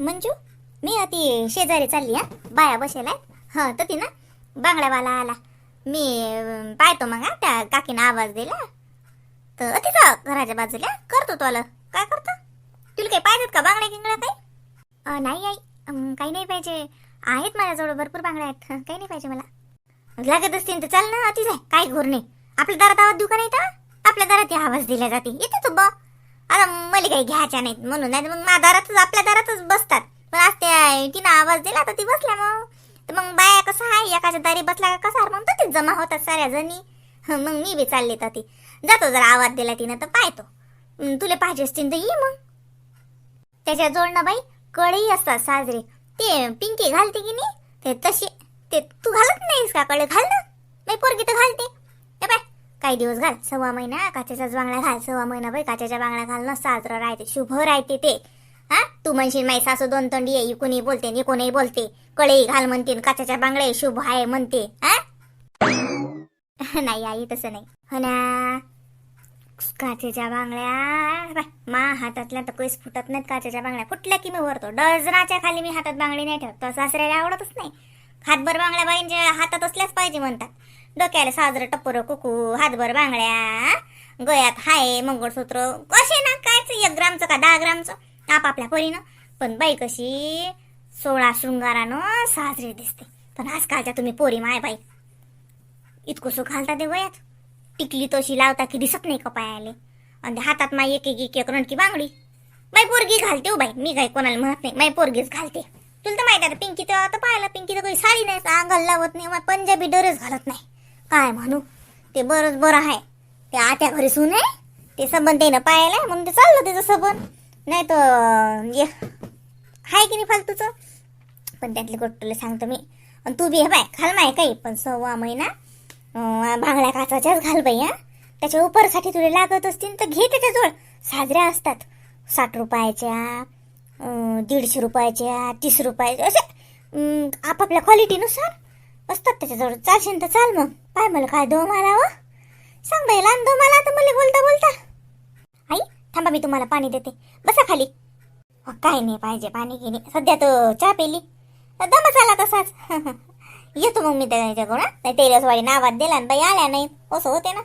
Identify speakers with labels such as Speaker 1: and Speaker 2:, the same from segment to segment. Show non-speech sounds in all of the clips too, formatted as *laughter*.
Speaker 1: मंजू मी ती शेजारी चालली हा? बाया बसेल हा? तर ती ना बांगड्यावाला आला. मी पाहतो मग हा त्या काकीनं आवाज दिला. तर तिथं घराच्या बाजूला? करतो तो आलं. काय करतो? तुला काही पाहिजेत का बांगड्या किंगड्या काही? नाही आई काही नाही पाहिजे. आहेत माझ्याजवळ भरपूर बांगड्या आहेत. काही नाही पाहिजे मला. लागत असतील तर चाल ना अतिच आहे. काय घोर नाही. आपल्या दारात आवाज दुकान येतं आपल्या दारात आवाज दिला जाते. येते तू बा आता मला काही घ्यायच्या नाहीत म्हणून. नाही मग माझ्या दारातच आपल्या दारातच बसतात. पण आज त्या तिनं आवाज दिला तर ती बसल्या मग. तर मग बाया कसं आहे? एकाच्या दारी बसला का कसा? मग तर जमा होतात साऱ्या जणी *laughs* मग मी बी चालले तर ती जातो जरा आवाज दिला तिनं तर पाहतो. तुला पाहिजे असतील तर ये मग. त्याच्या जोडणं बाई कडेही असतात साजरे. ते पिंकी घालते की नाही? ते तशी ते तू घालत नाहीस का? कळे घाल ना. नाही पोरगी तर घालते. हे बाय. काही दिवस घाल सव्वा महिना काचेचाच बांगड्या घाल सव्वा महिना बाई काचेच्या बांगड्या घाल न साजरं राहते शुभ राहते ते. हा? तू म्हणशील माई सासू दोन तंडी आहे इकूनही बोलते आणि बोलते. कळेही घाल म्हणते काचेच्या बांगड्या शुभ आहे म्हणते. हा? *laughs* नाही आई तसं नाही. हो ना? काचेच्या बांगड्या बाय, मा हातातल्या तर काहीच फुटत नाहीत काचेच्या बांगड्या. फुटल्या की मी वरतो. डझनाच्या खाली मी हातात बांगडी नाही ठेवत. सासऱ्याला आवडतच नाही. हातभर बांगड्या बाईंच्या हातात असल्याच पाहिजे म्हणतात. डोक्याला साजरं टप्पर कुकू हातभर बांगड्या गळ्यात हाय मंगळसूत्र कसे ना कायच एक ग्रामचं का दहा ग्रामचं? आपापल्या परीनं. पण बाई कशी सोळा शृंगारानं साजरी दिसते. पण आजकालच्या तुम्ही पोरी माय बाई. इतकं सुख घालता ते वयात. टिकली तशी लावता की दिसत नाही का आणि हातात माय एक एक एक एक रणकी बांगडी. बाई पोरगी घालते हो बाई. मी काय कोणाला म्हणत नाही. माय पोरगीच घालते. तुला तर माहिती आहे पिंकी तर पाहिलं पिंकी तर काही साडी नाही अंगाला लावत नाही मग पंजाबी डरच घालत नाही. काय म्हणू? ते बरंच बरं आहे. ते आत्या घरी सून आहे. ते सबन त्यानं पाहायला म्हणून ते चाललं त्याचं सबन. नाही तर ये म्हणजे, आहे की नाही फालतूचं? पण त्यातले गोष्टीला सांगतो मी. आणि तू बी हे बाय घाल माय काही. पण सव्वा महिना भांगड्या काचाच्याच घाल बाई हा. त्याच्या उपरसाठी तुला लागत असतील तर घे त्याच्याजवळ. साजऱ्या असतात. साठ रुपयाच्या दीडशे रुपयाच्या तीस रुपयाच्या असे आपापल्या क्वालिटीनुसार असतात त्याच्याजवळ चालशील तर चाल मग. पाय मला काय दो मला व सांग बाई लहान दो मला तर मला बोलता बोलता. आई थांबा मी तुम्हाला पाणी देते. बसा खाली. काय नाही पाहिजे पाणी घेणे सध्या तर चहा पेली. दमच आला तसाच. *laughs* येतो मग मी त्याच्याकडून नाही तेलसवाडी नावात दिला आणि बाई आल्या नाही. असं होते ना.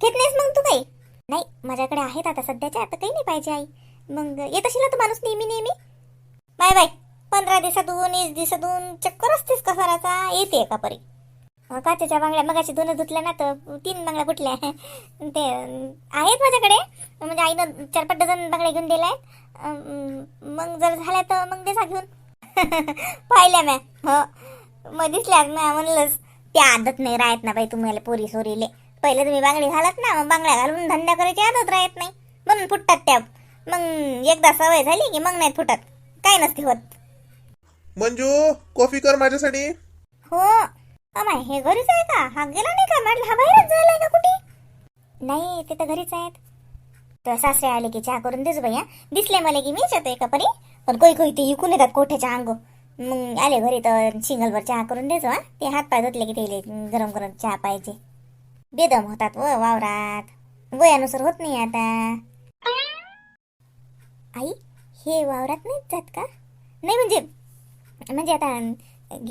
Speaker 1: घेत नाहीस मग तू काही? नाही माझ्याकडे आहेत आता सध्याच्या आता काही नाही पाहिजे आई. मग येत असेल ना तू माणूस नेहमी नेहमी? Bye bye. पंधरा दिवसातून वीस दिवसातून चक्कर असतेच कसाराचा येते का परी. का काचेच्या बांगड्या मगाशी दोन धुतल्या ना तर तीन बांगड्या फुटल्या. ते आहेत माझ्याकडे. म्हणजे आईनं चार पाच डझन बांगड्या घेऊन दिल्या आहेत मग जर झाल्या तर मग देसा घेऊन *laughs* पाहिल्या मॅ हो. मग दिसल्या ना म्हणलंच त्या आदत नाही राहत ना बाई तुम्हाला पोरी सोरीले. पहिले तुम्ही बांगडी घालत ना मग बांगड्या घालून धंदा करायची आदत राहत नाही. म्हणून फुटतात त्या. मग एकदा सवय झाली की मग नाही फुटत. काय नसते होत.
Speaker 2: मंजू कॉफी कर माझ्यासाठी.
Speaker 1: हो. अमाय हे घरीच आहे का? हा गेला नाही का? म्हटलं हा बाहेरच झालाय का कुठे? नाही ते तर घरीच आहेत. तर सासरे आले की चहा करून देच भैया. दिसले मला की मीच येतो एका परी. पण कोई कोई ते इकून येतात कोठ्याच्या अंग. मग आले घरी तर सिंगलवर चहा करून देजो हा. ते हात पाय धुतले की ते गरम गरम चहा पाहिजे. बेदम होतात व वावरात. वयानुसार होत नाही आता. आई हे वावरात नाहीच जात का? नाही म्हणजे म्हणजे आता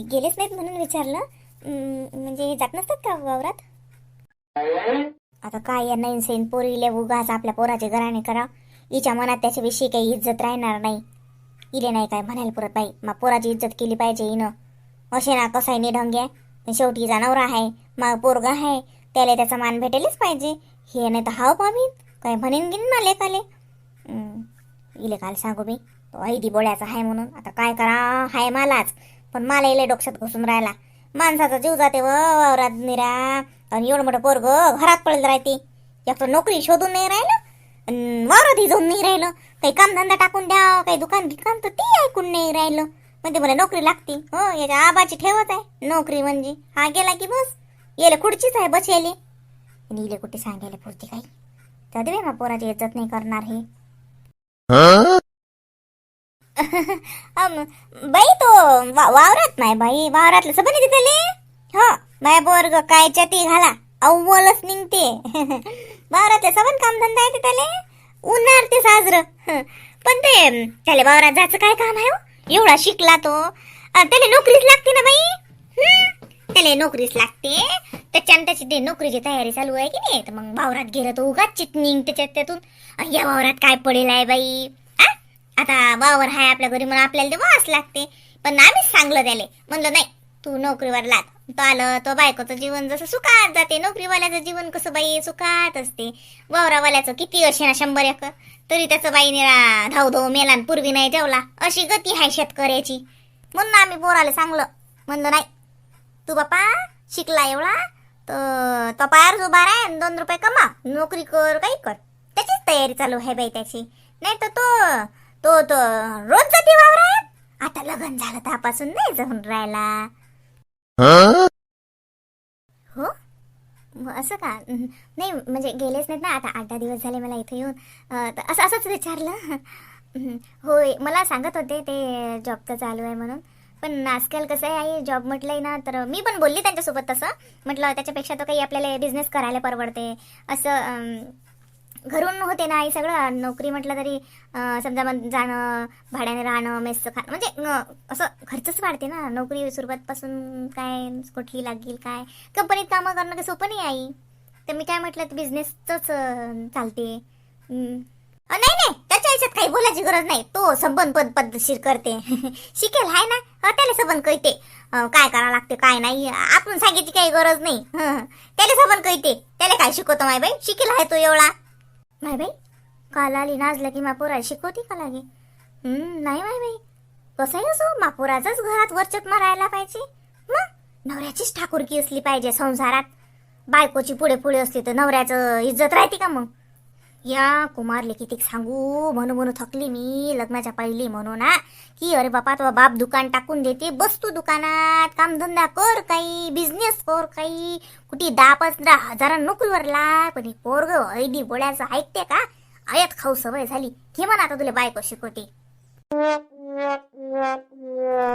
Speaker 1: गेलेच नाहीत म्हणून विचारलं. म्हणजे जात नसतात का वावरात? आता काय या नवीन सैन पोरीले उगाच आपल्या पोराचे घराणे करा. हिच्या मनात त्याच्याविषयी काही इज्जत राहणार नाही. इले नाही काय म्हणायला पुरत बाई. मग पोराची इज्जत केली पाहिजे हिनं. असे ना कसाही निढंग आहे. शेवटी नवरा आहे. मग पोरगा आहे. त्याला त्याचा मान भेटेलच पाहिजे. हे नाही तर हाव पामीन काय म्हणेन गिन ना लेकाले इले काल सांगू मी. ऐदी बोळ्याचा आहे म्हणून. आता काय करा हाय मलाच. पण मला इले डोक्यात घुसून राहिला. माणसाचा जीव जाते व वावरात निरा. आणि एवढं मोठं पोरग घरात पडलं राहते. एक तर नोकरी शोधून नाही राहिलं. अन वावरातही जाऊन नाही राहिलं. काही कामधंदा टाकून द्या काही दुकान गिकान तर ते ऐकून नाही राहिलं. म्हणजे मला नोकरी लागते. हो याच्या आबाची ठेवत आहे. नोकरी म्हणजे. हा गेला की बस. येले खुर्चीच आहे बसेले आणि इले कुठे सांगायला पुरते काही? तर दे मग पोराची इज्जत नाही करणार हे. *laughs* बाई तो वा- वावरात नाही बाई वावरातलं सबन येते त्याले हो बाय बोर्ग कायच्या ती घाला अव्वलच निघते. *laughs* वावरातले सबन काम धंदा येते त्याले उन्हाळ ते साजरं. *laughs* पण ते त्याला वावरात जायचं काय काम आहे हो? एवढा शिकला तो. त्याला नोकरीच लागते ना बाई? त्याला नोकरीच लागते. त्याच्यानं त्याची ते नोकरीची तयारी चालू आहे की नाही? तर मग वावरात गेलं तर उगाच चितनिंग त्याच्यात त्यातून. या वावरात काय पडेल आहे बाई? आता वावर हाय आपल्या घरी म्हणून आपल्याला ते वास लागते. पण आम्हीच सांगलं त्याले. म्हणलं नाही तू नोकरीवर लाग. तो आलं तो बायकोचं जीवन जसं सुखात जाते. नोकरीवाल्याचं जीवन कसं बाई सुखात असते. वावरावाल्याचं किती असे ना शंभर एक तरी त्याचं बाई निरा धाव धाव मेला पूर्वी नाही जेवला. अशी गती आहे शेतकऱ्याची. म्हणून आम्ही बोराला सांगलं. म्हणलं नाही तू बापा शिकला एवढा तर तो पायावर उभा राह आणि दोन रुपये कमा. नोकरी कर काही कर. त्याचीच तयारी चालू आहे बाई त्याची. नाही तर तो तो तो रोज जाते वावरात? आता लग्न झालं त्यापासून नाही जाऊन राहिला. हो? असं का? हं, नाही म्हणजे गेलेच नाहीत ना आता आठ दहा दिवस झाले मला इथे येऊन. अं, तर असं असंच विचारलं. हं, होय मला सांगत होते ते जॉबचं चालू आहे म्हणून. पण आजकाल कसं आहे आई जॉब म्हटलंय ना तर मी पण बोलली त्यांच्यासोबत तसं. म्हटलं त्याच्यापेक्षा तर काही आपल्याला बिझनेस करायला परवडते. असं अं, घरून होते ना आई सगळं. नोकरी म्हटलं तरी समजा मग जाणं भाड्याने राहणं मेसचं खाणं म्हणजे असं खर्चच वाढते ना. नोकरी सुरुवातपासून काय कुठली लागेल काय? कंपनीत कामं करणं काही सोपं नाही आई. तर मी काय म्हटलं बिझनेसच चालते. नाही नाही. त्याच्या आयुष्यात काही बोलायची गरज नाही. तो सबन पद पद्धतशीर करते. *laughs* शिकेल हाय ना. त्याला सबन कळते. काय करावं लागते काय नाही. आपण सांगायची काही गरज नाही. त्याला सबन कळते. त्याला काय शिकवतो माय बाई? शिकेल हाय तो एवढा. माय बाई काल आली नाजलं की मापुराला शिकवती का लागे? नाही माय बाई. कसंही असो मापुराचाच घरात वरचत मारायला पाहिजे. मग नवऱ्याचीच ठाकूरकी असली पाहिजे संसारात. बायकोची पुढे पुढे असली तर नवऱ्याचं इज्जत राहते का मग? या कुमारले किती सांगू? म्हणू म्हणू थकली मी लग्नाच्या पहिली म्हणून ना की अरे बापा तो बाप दुकान टाकून देते बस तू दुकानात. कामधंदा कर काही बिझनेस कर काही. कुठे दहा पंधरा हजारा नोकरीवर लाग. पण पोरग ऐदी बोळ्याचं ऐकते का? आयात खाऊ सवय झाली. घे म्हणा आता तुला बायको शिकवते.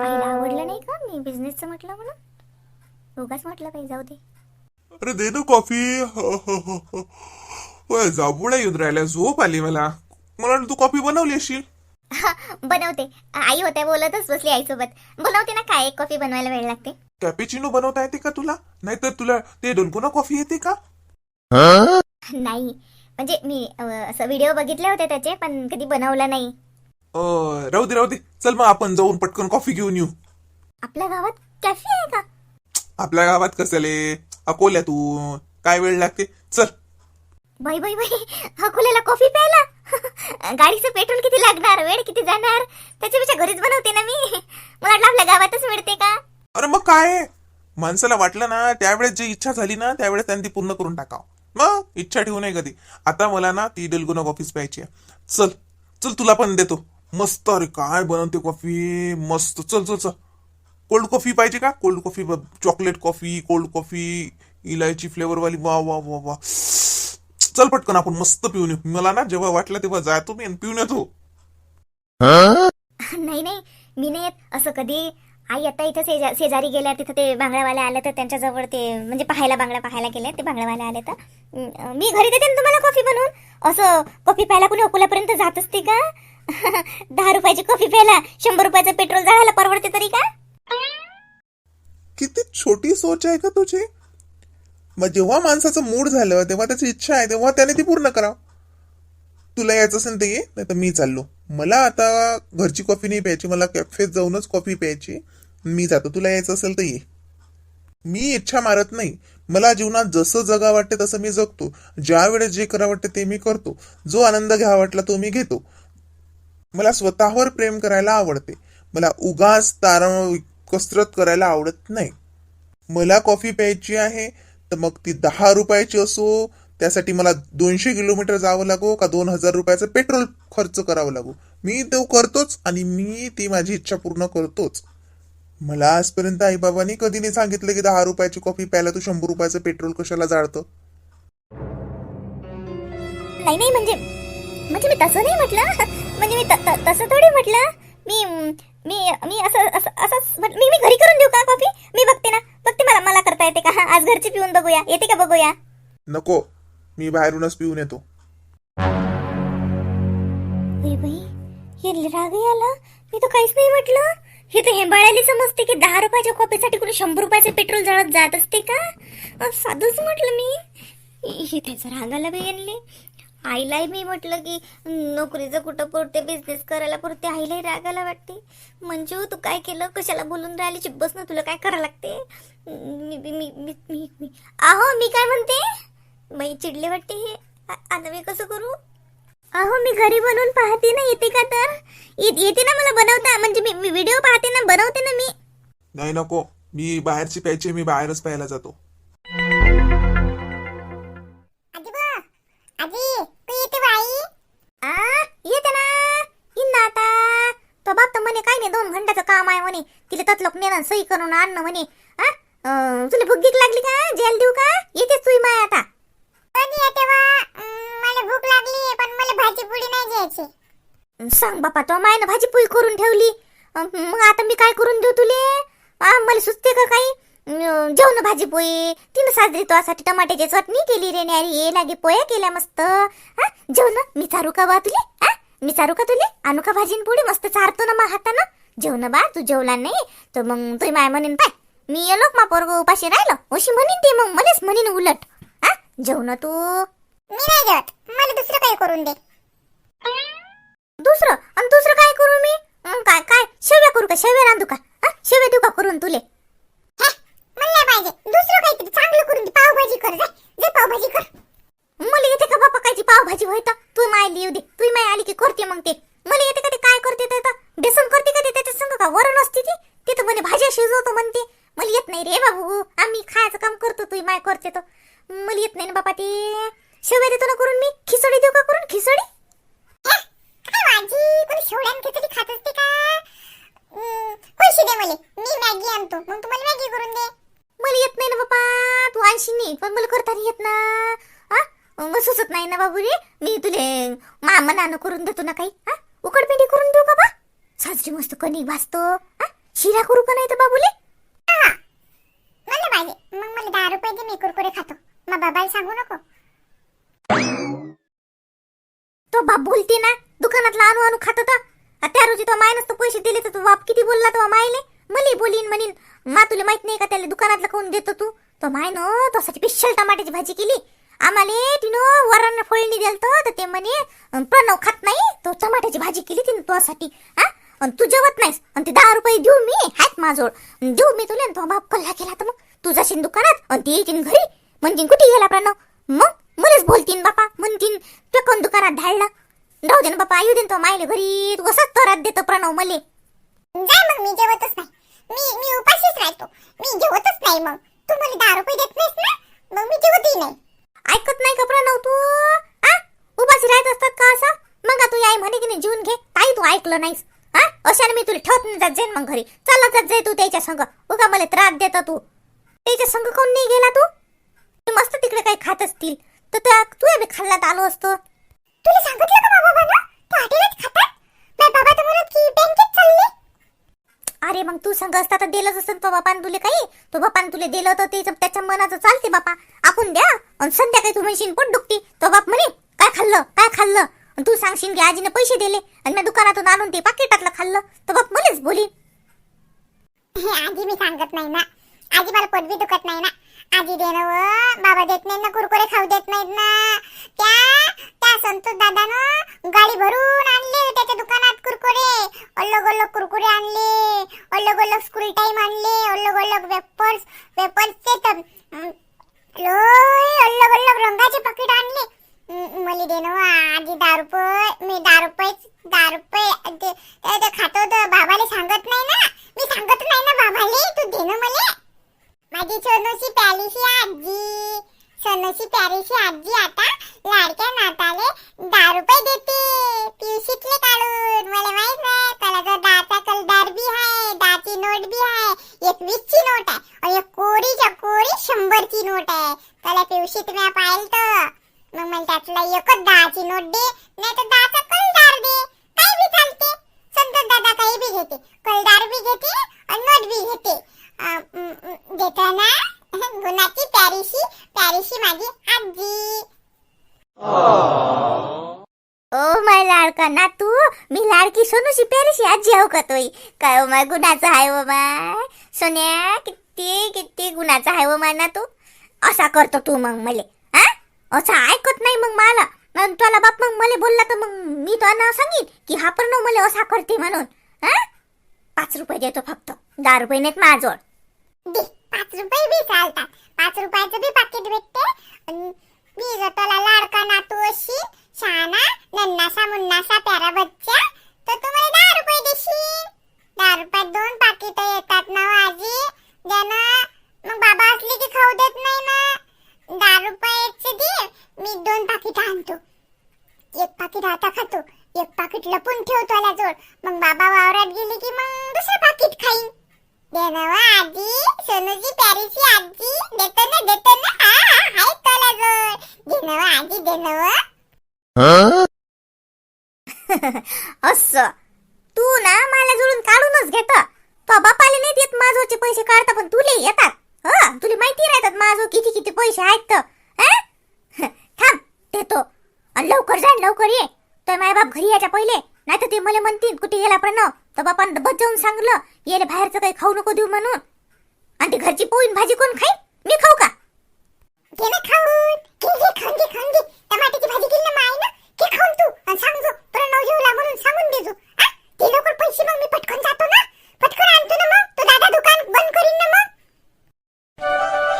Speaker 1: आईला आवडलं नाही का? मी बिझनेसचं म्हटलं म्हणून. उगाच म्हटलं काही जाऊ दे.
Speaker 2: अरे दे ना कॉफी *laughs* होय जांभुळ्या येऊन राहिल्या. झोप आली मला. मला वाटलं तू कॉफी बनवली असेल
Speaker 1: बनवते. आई होत्या बोलतच बसली आईसोबत. बनवते ना काय? एक कॉफी बनवायला वेळ लागते.
Speaker 2: कॅपेचिनो बनवता येते का तुला? नाहीतर तुला ते डोलगोना कॉफी येते का?
Speaker 1: नाही. म्हणजे मी अ, असं व्हिडिओ बघितले होते त्याचे पण कधी बनवलं नाही.
Speaker 2: अं, राहू दे राहू दे. चल मग आपण जाऊन पटकन कॉफी घेऊन येऊ.
Speaker 1: आपल्या गावात कॅफे आहे का?
Speaker 2: आपल्या गावात कसले अकोल्यातून. काय वेळ लागते? चल.
Speaker 1: बाई बाई बाई. अकोल्याला कॉफी प्यायला? गाडीचं पेट्रोल किती लागणार? वेळ किती जाणार? त्याच्यापेक्षा घरीच बनवते ना मी. मला आपल्या गावातच मिळते का?
Speaker 2: अरे मग काय? माणसाला वाटलं ना त्यावेळेस जी इच्छा झाली ना त्यावेळेस त्यांनी ती पूर्ण करून टाकाव. मग इच्छा ठेवू नये कधी. आता मला ना ती डेलगुना कॉफीच प्यायची आहे. चल चल तुला पण देतो. मस्त अरे काय बनवते कॉफी मस्त. चल चल चल. कोल्ड कॉफी पाहिजे का? Cold coffee chocolate coffee cold coffee इलायची फ्लेवरवाली वा वा वा वा. चल पटकन आपण मस्त पिऊन येऊ. मला ना जेव्हा वाटलं तेव्हा जातो मी आणि पिऊन येतो *laughs*
Speaker 1: नाही नाही. मी नाही येत. असं कधी. आई आता इथं शेजा शेजारी गेल्या तिथं ते बांगड्यावाले आले तर त्यांच्याजवळ ते म्हणजे पाहायला बांगड्या पाहायला गेले ते बांगड्यावाले आले तर. मी घरी देते ना तुम्हाला कॉफी बनवून. असं कॉफी प्यायला कुणी अकोल्यापर्यंत जात असते का? *laughs* दहा रुपयाची कॉफी प्यायला शंभर रुपयाचं पेट्रोल जाळायला परवडते तरी का?
Speaker 2: किती छोटी सोच आहे का तुझी? मग जेव्हा माणसाचं मूड झालं तेव्हा त्याची इच्छा आहे तेव्हा त्याने ती पूर्ण करा तुला यायचं असेल तर ये नाही तर मी चाललो. मला आता घरची कॉफी नाही प्यायची मला कॅफेत जाऊनच कॉफी प्यायची. मी जातो. तुला यायचं असेल तर ये. मी इच्छा मारत नाही. मला जीवनात जसं जगा वाटते तसं मी जगतो. ज्या वेळेस जे करा वाटते ते मी करतो. जो आनंद घ्या वाटला तो मी घेतो. मला स्वतःवर प्रेम करायला आवडते. मला उगाच तारा कसरत करायला आवडत नाही. मला कॉफी प्यायची आहे तर मग ती दहा रुपयाची असो त्यासाठी मला दोनशे किलोमीटर जावं लागो का दोन हजार रुपयाचं पेट्रोल खर्च करावं लागो. मी तो करतोच आणि मी ती माझी इच्छा पूर्ण करतोच. मला आजपर्यंत आईबाबांनी कधी नाही सांगितलं की दहा रुपयाची कॉफी प्यायला तू शंभर रुपयाचं पेट्रोल कशाला जाळतं?
Speaker 1: नाही नाही म्हणजे म्हणजे मी तसं नाही म्हटलं. *laughs* म्हणजे मी तसं थोडी म्हटलं. मी मी मी असं असं असंच मी मी घरी करून देऊ का कॉफी मी बघते ना. बघते मला मला करता येते का? आज घरची पिऊन बघूया. येते का बघूया?
Speaker 2: नको. मी बाहेरूनच पिऊन येतो.
Speaker 1: बाई याला राग आला मी तर काहीच नाही म्हटलं. हे तर हेंबाळ्याला समजते की दहा रुपयाच्या कॉपीसाठी कोणी शंभर रुपयाचं पेट्रोल जळत जात असते का? साधंच म्हटलं मी. हे त्याचा राग आला बाई आईलाही मी म्हटलं की नोकरीचं कुठं पुरते बिझनेस करायला पुरते. आईलाही रागायला वाटते. म्हणजे तू काय केलं? कशाला बोलून राहिली? चिब्बस ना तुला काय करावं लागते? मी मी मी मी मी आहो मी काय म्हणते? बाई चिडले वाटते हे. आता मी कसं करू? अहो मी घरी बनवून पाहते ना येते का तर? येते ना मला बनवता. म्हणजे मी मी व्हिडिओ पाहते ना बनवते ना मी.
Speaker 2: नाही नको. मी बाहेरची प्यायची मी बाहेरच प्यायला जातो.
Speaker 1: नेणं सही करून आणणं म्हणे. तुला भूक गीक लागली का? जेल देऊ का? येतेच तुई माय आता. कधी येते मला भूक लागली पण मला भाजी पोळी नाही द्यायची सांग बापा तो मायनं भाजी पोळी करून ठेवली. मग आता मी काय करून देऊ तुले? मला सुचते का काही? जेवण भाजी पोळी. तिनं साजरी तुझ्यासाठी टमाट्याची चटणी केली रे न्यारी. ये लागे पोया केल्या मस्त. हा जेवण मी चारू का बा तुले? हा मी चारू का तुले? आणू का भाजी न पोळी? मस्त चारतो ना मग हातानं. जेवण बा तू जेवला नाही तर मग तुझी माय म्हणेन पाय मी येलो मा पोरग उपाशी राहिलो? अशी म्हणेन ते मग मलाच म्हणेन उलट. हा जेवण तू. मी नाही जेवत मला दुसरं काही करून दे. दुसरं? आणि दुसरं काय करू मी? अं, काय काय? शेव्या करू का? शेव्या रांधू का? हा शेव्या देऊ का करून तुले? मला पाहिजे. दुसरं काहीतरी चांगलं करून दे पावभाजी कर जा जे पावभाजी कर. मला येते का बापा कायची पावभाजी होय तर तू माय येऊ दे. तू माय आली की करते मग ते. मला येते का ते? काय करते ते तर? बेसन करते का ते त्याच्यात संग का वरण असते ती ते तर म्हणे भाज्या शिजवतो म्हणते मला येत नाही रे बाबू आम्ही खायचं काम करतो तू माय करते तर मला येत नाही ना बापा ते शेव्या देतो ना करून मी खिचडी देऊ का करून खिचडी माझी कोणी शेवड्यान खिचडी खात असते का पैसे दे मला मी मॅगी आणतो मग तुम्हाला मॅगी करून दे मला येत नाही ना बापा तू आणशी नाही पण मला करता येत ना हा मग सुचत नाही ना बाबू रे मी तुले मामनानं करून देतो ना काही हा उकडपिंडी करून देऊ सासरी साजरी मस्त कणिक भाजतो शिरा करू का नाही तर बाबूले मला पाहिजे मग मला दहा रुपये दे मी कुरकुरे खातो मग बाबाला सांगू नको तो बाप बोलते ना दुकानातला आणू आणू खात होता त्या रोजी तो मायनच तो पैसे दिले तर तो बाप किती बोलला तो मायले मले बोलीन म्हणीन मा तुला माहीत नाही का त्याला दुकानातलं कोण देतो तू तो माय न तोसाठी स्पेशल टमाट्याची भाजी केली आम्हाला तिनं वरण फोळणी दिलतं तर ते म्हणे प्रणव खात नाही तो टमाट्याची भाजी केली तिनं तुझ्यासाठी हा आणि तू जेवत नाहीस आणि ते दहा रुपये देऊ मी हात माझोड. देऊ मी तुला आणि तो बाप कल्ला केला तर मग. तू जाशील दुकानात आणि ती येईन घरी. म्हणतीन कुठे गेला प्रणव मग मलाच बोलतीन बापा म्हणतीन ते कोण दुकानात धाडला. राहू दे ना बापा येऊ दे तो मायले घरी तू असंच तरात देतो प्रणव मले?
Speaker 3: जाय मग मी जेवतच नाही. मी मी उपाशीच राहतो. मी जेवतच नाही मग. तू मला दहा रुपये देत नाहीस ना? मग मी जेवतही नाही.
Speaker 1: ऐकत नाही का प्रणव तू? आ? उपाशी राहत असतात का असं? मग तू आई म्हणे की नाही जीवन घे. ताई तू ऐकलं नाहीस. हा? अशाने मी तुला ठेवत नाही जात जाईन मग घरी. चालत जात जाय तू त्याच्या संग. उगा मला त्रास देता तू. त्याच्या संग कोण नाही गेला तू? तू मस्त तिकडे काही खात असतील. तर त्या तू बी खाल्ला आलो असतो.
Speaker 3: तुला सांगितलं का बाबा ना हॉटेलच खातात? बाबा तर म्हणत की बँकेत
Speaker 1: अरे मग तू संग असता तर दिलंच असतं तो बापान तुले काही? तो बापान तुले दिलं तर ते त्याच्या मनाचं चालते बापा. आपण द्या. आणि संध्याकाळी तू म्हणशील पोट दुखते? तो बाप म्हणे काय खाल्लं? काय खाल्लं? आणि तू सांगशील की आजीने पैसे दिले आणि मी दुकानातून आणून ते पाकिटातलं खाल्लं. तर बघ मलाच बोली.
Speaker 3: हे आजी मी सांगत नाही ना. आजी मला पोट बी दुखत नाही ना. आजी देणं बाबा देत नाही ना कुरकुरे खाऊ देत नाहीत ना. त्या त्या संतोष दादानं गाडी भरून आणले त्याच्या दुकानात कुरकुरे. अल्लग अल्लग कुरकुरे आणले अल्लग अल्लग स्कूल टाइम आणले अल्लग अल्लग वेपर्स वेपर्सचे तर अं, अल्लग रंगाचे पाकिट आणले. मला देणं व आजी दहा रुपये मी दहा रुपये दहा रुपये ते ते- खातो तर बाबाले सांगत नाही ना मी सांगत नाही ना बाबाले तू दे ना मले. माझी सोनूची प्यारीशी आजी सोनूची प्यारीशी आजी आता लाडक्या नाताले दहा रुपये देते पिवशीतले काढून मला माहीत नाही त्याला तर दहाचा कलदार बी आहे दहाची नोट बी आहे एक वीसची नोट आहे आणि एक कोरीच्या कोरी शंभरची नोट आहे त्याला पिवशीत मी पाहिलं तर मग त्यातला एकच दहाची नोट दे नाही तर दहाचा कलदार दे. काही बी चालते. संतोष दादा काही बी घेते. कलदार बी घेते आणि नोट बी घेते. देताना *laughs* गुणाची प्यारीशी प्यारीशी माझी आजी.
Speaker 1: ओ माय लाडका ना तू मी लाडकी सोनूशी प्यारीशी आजी आहो का तोय काय ओ माय गुणाचा आहे ओ माय? सोन्या किती किती गुणाचा आहे ओ माय ना तू? असा करतो तू मग मले. असं ऐकत नाही मग मला. मग तुला बाप मग मला बोलला तर मग मी तो सांगेन की हा पण मला असा करते म्हणून. पाच रुपये देतो फक्त. दहा रुपये नाहीत माझ्याजवळ.
Speaker 3: दे पाच रुपये बी चालतात. पाच रुपयाचं बी पाकिट भेटते. अन मी जर तुला लाडका नातू अशी शहाणा नन्नासा मुन्नासा प्यारा बच्चा तर तू मला दहा रुपये देशील. दहा रुपयात दोन पाकिट येतात ना आजी. ज्यानं मग बाबा असले की खाऊ देत नाही ना. मी दोन पाकिट आणतो. एक पाकिट आता खातो एक पाकिट लपून ठेवतो त्याला जोड मग बाबा वावरात गेले की मग दुसरं पाकिट खाईन. दे आजी सोनूजी प्यारीची आजी देतो ना देतो ना. हा हा हाय तुला जोड आजी दे ना *laughs*
Speaker 1: असं. तू ना मला जुळून काढूनच घेत. तो बापाले नाही देत माझोचे पैसे काढता पण तुले येतात. ह? तुला माहिती राहतात माझो किती किती पैसे आहेत. तर देतो आणि लवकर जा लवकर ये. तर माय बाप घरी यायच्या पहिले. नाही तर ते मला म्हणतील कुठे गेला प्रणव हो? तर बापान डब्बत जाऊन सांगलं येले बाहेरचं काही खाऊ नको देऊ म्हणून. आणि ती घरची पोईन भाजी कोण खाई मी खाऊ का?
Speaker 3: घे ना खाऊन. आणि प्रणव म्हणून सांगून ते लवकर पैसे मी पटकन जातो ना. पटकन आणतो ना मग. तो दादा दुकान बंद करीन ना मग.